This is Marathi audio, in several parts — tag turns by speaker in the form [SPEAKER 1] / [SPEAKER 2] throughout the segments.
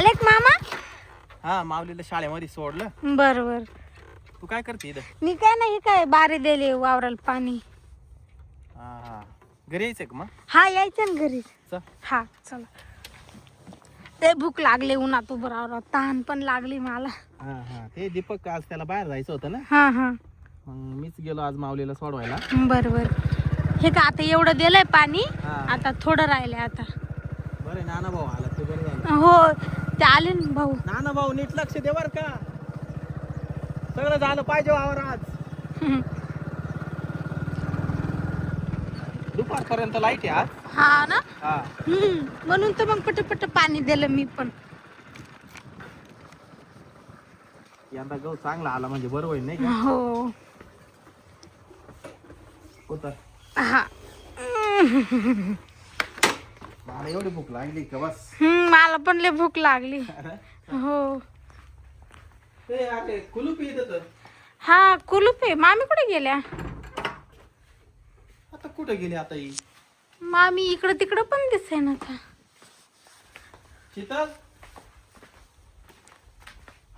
[SPEAKER 1] आले का मामा?
[SPEAKER 2] हा माऊलीला शाळेमध्ये सोडलं.
[SPEAKER 1] बर बर
[SPEAKER 2] तू काय करते इथं?
[SPEAKER 1] मी काय नाही काय बारी दिली वावराला पाणी.
[SPEAKER 2] हा हा. घरी यायचंय का मग?
[SPEAKER 1] हा यायचं ना घरी.
[SPEAKER 2] चल.
[SPEAKER 1] हा चला. ते भूक लागली उन्हात उभं राहावं तहान पण लागली मला.
[SPEAKER 2] हा हा. ते दीपक आज त्याला बाहेर जायचं होतं ना?
[SPEAKER 1] हा हा.
[SPEAKER 2] मग मीच गेलो आज माऊलीला सोडवायला.
[SPEAKER 1] बर बर हे का आता एवढं दिलंय पाणी
[SPEAKER 2] हा.
[SPEAKER 1] आता थोडं राहिलंय आता.
[SPEAKER 2] बरं नाना भाऊ आला ते बरं झालं.
[SPEAKER 1] हो. ते आले ना भाऊ.
[SPEAKER 2] नाना भाऊ नीट लक्ष दे बर का. सगळं झालं पाहिजे वावर आज दुपारपर्यंत लाइट आहे आज
[SPEAKER 1] हा ना?
[SPEAKER 2] हा.
[SPEAKER 1] हम्म म्हणून तर मग पटपट पाणी दिलं मी पण.
[SPEAKER 2] यंदा गहू चांगला आला म्हणजे बरं होईल नाही का?
[SPEAKER 1] हो.
[SPEAKER 2] होता
[SPEAKER 1] हा.
[SPEAKER 2] मला एवढी भूक लागली का बस?
[SPEAKER 1] मला पण लय भूक लागली. हो.
[SPEAKER 2] कुलूप.
[SPEAKER 1] हा कुलूप आहे. मामी कुठे गेल्या?
[SPEAKER 2] आता कुठे गेली आता ही?
[SPEAKER 1] मामी इकडं तिकडं पण दिसे ना आता.
[SPEAKER 2] शीतल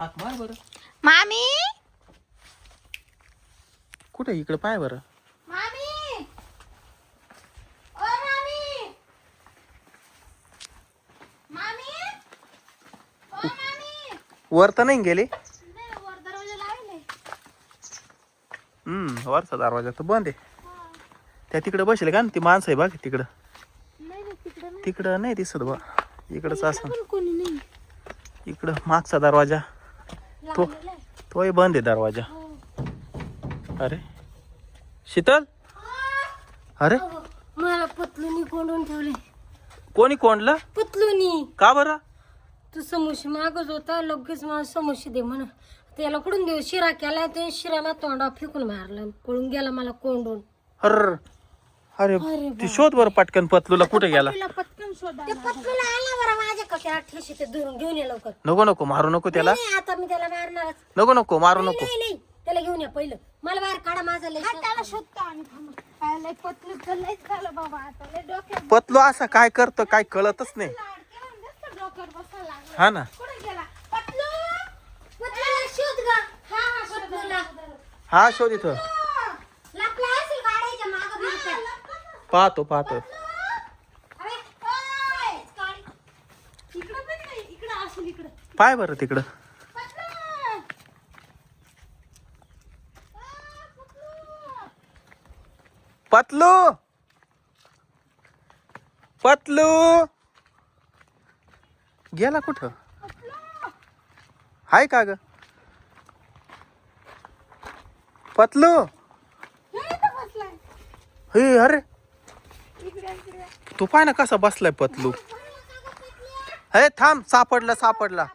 [SPEAKER 2] हाक मार बरं.
[SPEAKER 1] मामी?
[SPEAKER 2] कुठे इकडे पाय बरं
[SPEAKER 1] मामी ओ मामी मामी ओ मामी
[SPEAKER 2] वर तर नाही गेली. हम्म वरचा दरवाजा तर बंद आहे. त्या तिकडे बसले का? ना ती माणसं आहे बघ तिकडं.
[SPEAKER 1] तिकडं नाही.
[SPEAKER 2] दिसत बा इकडंच असं. इकडं मागचा दरवाजा. तो. तोही बंद आहे दरवाजा.
[SPEAKER 1] हो.
[SPEAKER 2] अरे. शीतल? अरे.
[SPEAKER 3] मला पतलुनी कोंडून ठेवले.
[SPEAKER 2] कोणी कोंडलं?
[SPEAKER 3] पतलुनी.
[SPEAKER 2] का बरं?
[SPEAKER 3] तू समोसे मागत होता लगेच मला समोसे दे म्हण. त्याला कुठून देऊ? शिरा केला ते शिराला तोंडा फेकून मारला. पळून गेला मला कोंडून.
[SPEAKER 2] अर अरे ती शोध बरं पटकन पतलूला कुठे गेला?
[SPEAKER 1] तिला पटकन शोधा.
[SPEAKER 3] ते पतलूला आला बरं माझ्या कशा ठेशी ते धरून घेऊन ये लवकर.
[SPEAKER 2] नको नको मारू नको त्याला.
[SPEAKER 3] नाही आता मी त्याला मारणारच.
[SPEAKER 2] नको नको मारू नको.
[SPEAKER 3] नाही नाही. त्याला घेऊन ये पहिलं. मला बाहेर काढा माझा लय
[SPEAKER 1] हा त्याला शोधतो आणि थांबा. काय लय पतलं तर लयच झालं बाबा आता. लय डोक्यात
[SPEAKER 2] पतलू असं काय करतं काय कळतच नाही.
[SPEAKER 1] लागलं.
[SPEAKER 2] हा ना.
[SPEAKER 1] कुठे गेला? पतलू
[SPEAKER 3] पतलूला शोध गा.
[SPEAKER 1] हा हा शोधा,
[SPEAKER 3] पतलूला
[SPEAKER 1] शोधा.
[SPEAKER 2] हा शोध इथं.
[SPEAKER 3] लपला असेल गाड्याच्या मागं बिलकुल.
[SPEAKER 2] पाहतो पाहतो.
[SPEAKER 3] अरे, ओय, काढ.
[SPEAKER 1] इकडं पण नाही इकडं असेल इकडं.
[SPEAKER 2] पाय बरं तिकडं.
[SPEAKER 1] पतलू
[SPEAKER 2] पतलू पतलू गेला कुठं? हाय का ग? पतलू?
[SPEAKER 1] हे
[SPEAKER 2] अरे! तू पाय ना कसा बसलाय पतलू. हे थांब सापडला सापडला.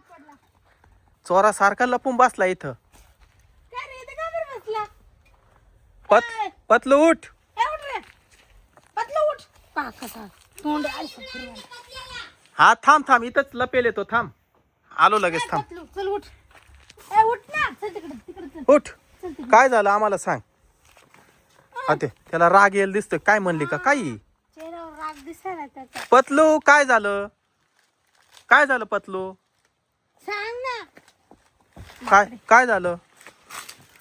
[SPEAKER 2] चोरा सारखा लपून बसला इथं. पत पतलू उठ.
[SPEAKER 1] उठ पतलू उठ. पा कसा तोंड
[SPEAKER 2] हा थांब थांब इथंच लपेल येतो थांब. आलो लगेच थांब.
[SPEAKER 1] चल उठ. ए उठ ना. चल तिकडे तिकडे चल.
[SPEAKER 2] उठ. काय झालं आम्हाला सांग. हा. ते त्याला राग येईल दिसतं काय म्हणली का? काही
[SPEAKER 1] चेहऱ्यावर राग दिसायला त्याचा.
[SPEAKER 2] पतलू काय झालं? काय झालं पतलू?
[SPEAKER 1] सांग ना.
[SPEAKER 2] काय काय झालं?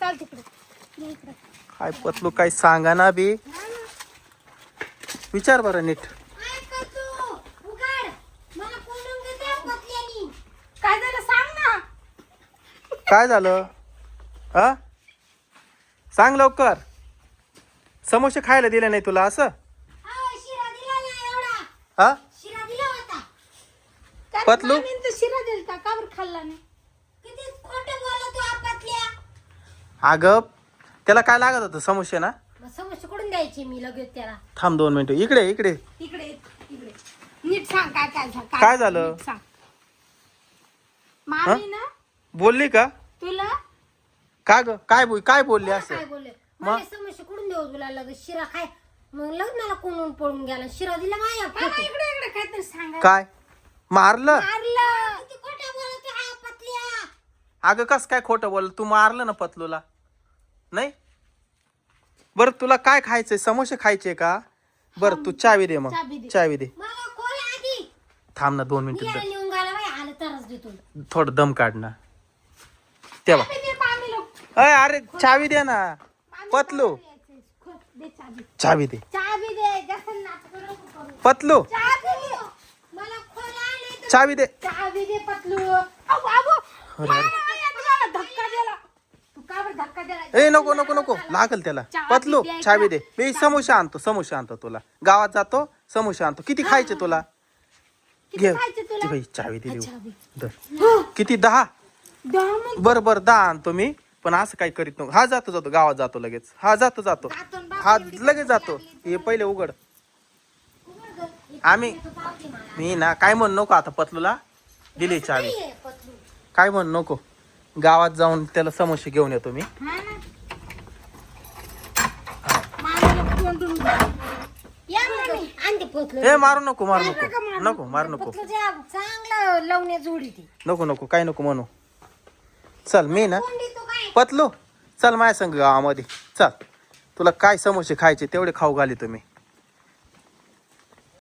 [SPEAKER 1] चल तिकडे. ये इकडे.
[SPEAKER 2] काय पतलू काय सांगा ना बी. विचार बरं नीट
[SPEAKER 3] ऐक तू, उघड. मला कोंडून घेते पतल्यानी.
[SPEAKER 1] काय झालं सांग ना
[SPEAKER 2] काय झालं? हा सांग लवकर. समोसे खायला दिले नाही तुला असं?
[SPEAKER 3] हा.
[SPEAKER 2] हा पतलू?
[SPEAKER 1] शिरा दिलता का बरं खाल्ला नाही?
[SPEAKER 3] किती खोटं बोलतो पतल्या.
[SPEAKER 2] अगं त्याला काय लागत होतं समोसे ना?
[SPEAKER 3] समोसे कुठून द्यायचे मी लगेच त्याला?
[SPEAKER 2] थांब दोन मिनिटं. इकडे इकडे.
[SPEAKER 1] इकडे इकडे. नीट सांग काय काय झालं.
[SPEAKER 2] काय झालं?
[SPEAKER 1] नीट सांग. मामी ना?
[SPEAKER 2] बोलली का?
[SPEAKER 1] तुला?
[SPEAKER 2] का ग? काय बोल काय बोलली असं?
[SPEAKER 3] काय बोलले? मला समोसे कुठून देऊ तुला लगेच? शिरा खाय. मग लगेच मला कोंडून पळून गेला. शिरा दिला खोटं.
[SPEAKER 1] इकडे इकडे काहीतरी सांगा.
[SPEAKER 2] काय? मारलं?
[SPEAKER 1] मारलं.
[SPEAKER 3] किती खोटं बोलतो हा पतल्या.
[SPEAKER 2] अगं कस काय खोटं बोल तू मारलं ना पतलूला. नाही? बरं तुला काय खायचंय? समोसे खायचे का? बरं तू चावी दे मग.
[SPEAKER 1] चावी दे.
[SPEAKER 2] चावी दे.
[SPEAKER 3] मला खोल आधी.
[SPEAKER 2] थांब ना दोन
[SPEAKER 3] मी
[SPEAKER 2] मिनिटं.
[SPEAKER 3] याला नेऊन गेला बाई. आलं तरच देऊ तोंड
[SPEAKER 2] थोडं दम काढ ना. तेव्हा. अय अरे चावी दे ना. पतलू. चावी. दे. पतलू. चावी दे.
[SPEAKER 1] पतलू. तू
[SPEAKER 2] ए नको नको नको. लागल त्याला. पतलू. चावी दे. मी समोसा आणतो समोसा आणतो तुला. गावात जातो समोसा आणतो. किती खायचे तुला? घे? ती चावी दिली. किती? दहा.
[SPEAKER 1] दहा
[SPEAKER 2] बर बर दहा आणतो मी. पण असं काय करीत नको. हा जातो जातो. गावात जातो लगेच. हा जातो जातो.
[SPEAKER 1] जातो ना बाप,
[SPEAKER 2] हा
[SPEAKER 1] एवढी
[SPEAKER 2] लगेच जातो. हे पहिले उघड. आम्ही मी ना काय म्हण नको आता पतलूला? दिली चावी.
[SPEAKER 3] पतलू?
[SPEAKER 2] काय म्हण नको? गावात जाऊन त्याला समोसे घेऊन येतो मी.
[SPEAKER 1] हा ना. माझ्याला तोंडून घ्या. या म्हणे.
[SPEAKER 3] आणि ते पतलू
[SPEAKER 2] ए मारू नको मारू नको. नको मारू. नको
[SPEAKER 3] पतलूच्या चांगलं लावण्या जोडी ती.
[SPEAKER 2] नको नको. काय नको म्हणू. चल मी ना पतलू चल माझ्या संग गावामध्ये. चल तुला काय समोसे खायचे तेवढे खाऊ घाली तुम्ही.